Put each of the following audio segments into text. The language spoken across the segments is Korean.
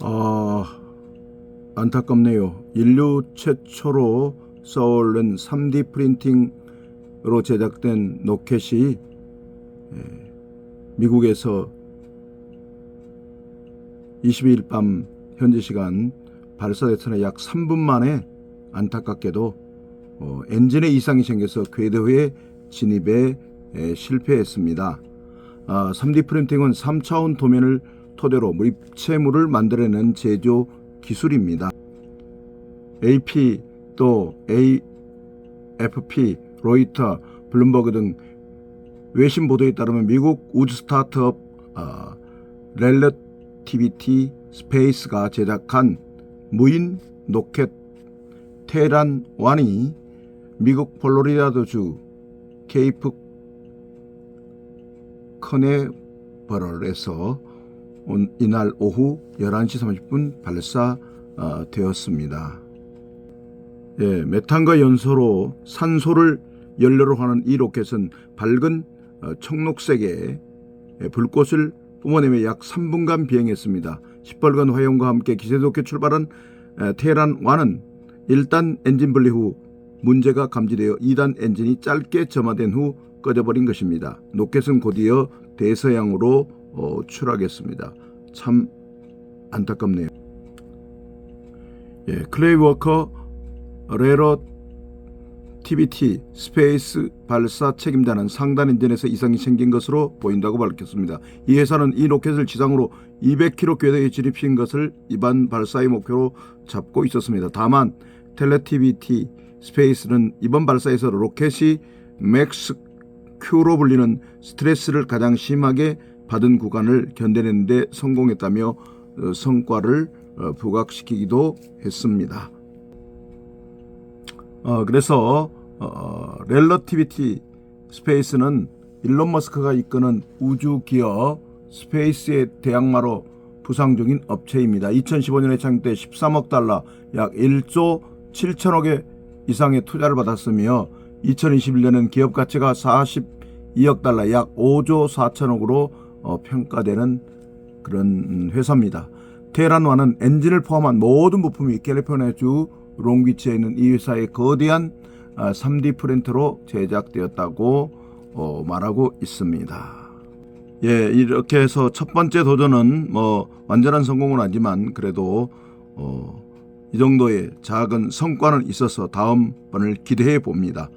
아, 안타깝네요. 인류 최초로 써올른 3D 프린팅으로 제작된 로켓이 예, 미국에서 22일 밤 현지 시간 발사됐으나 약 3분 만에 안타깝게도 어, 엔진에 이상이 생겨서 궤도에 진입에 에, 실패했습니다. 아, 3D 프린팅은 3차원 도면을 토대로 물체물을 만들어내는 제조 기술입니다. AP 또 AFP, 로이터, 블룸버그 등 외신 보도에 따르면 미국 우주 스타트업 어, 렐러티비티 스페이스가 제작한 무인 로켓 테란 1이 미국 플로리다주 케이프 커네버럴에서 온- 이날 오후 11시 30분 발사되었습니다. 예, 메탄과 연소로 산소를 연료로 하는 이 로켓은 밝은 어, 청록색의 예, 불꽃을 뿜어내며 약 3분간 비행했습니다. 시뻘건 화염과 함께 기세좋게 출발한 에, 테헤란 1은 1단 엔진 분리 후 문제가 감지되어 2단 엔진이 짧게 점화된 후 꺼져버린 것입니다. 로켓은 곧이어 대서양으로 어, 추락했습니다. 참 안타깝네요. 예, 클레이 워커 레러 TBT 스페이스 발사 책임자는 상단 엔진에서 이상이 생긴 것으로 보인다고 밝혔습니다. 이 회사는 이 로켓을 지상으로 200km 궤도에 진입시킨 것을 이번 발사의 목표로 잡고 있었습니다. 다만 텔레티비티 스페이스는 이번 발사에서 로켓이 맥스 큐로 불리는 스트레스를 가장 심하게 받은 구간을 견뎌내는데 성공했다며 어, 성과를 어, 부각시키기도 했습니다. 어, 그래서 어, 렐러티비티 스페이스는 일론 머스크가 이끄는 우주 기업 스페이스의 대항마로 부상 중인 업체입니다. 2015년에 창립돼 13억 달러, 약 1조 7천억의 이상의 투자를 받았으며 2021년엔 기업 가치가 42억 달러, 약 5조 4천억으로 어, 평가되는 그런 회사입니다. 테헤란와는 엔진을 포함한 모든 부품이 캘리포니아주 롱비치에 있는 이 회사의 거대한 아, 3D 프린터로 제작되었다고 어, 말하고 있습니다. 예, 이렇게 해서 첫 번째 도전은 뭐 완전한 성공은 아니지만 그래도 어, 이 정도의 작은 성과는 있어서 다음 번을 기대해 봅니다.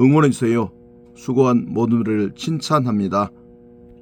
응원해 주세요. 수고한 모두를 칭찬합니다.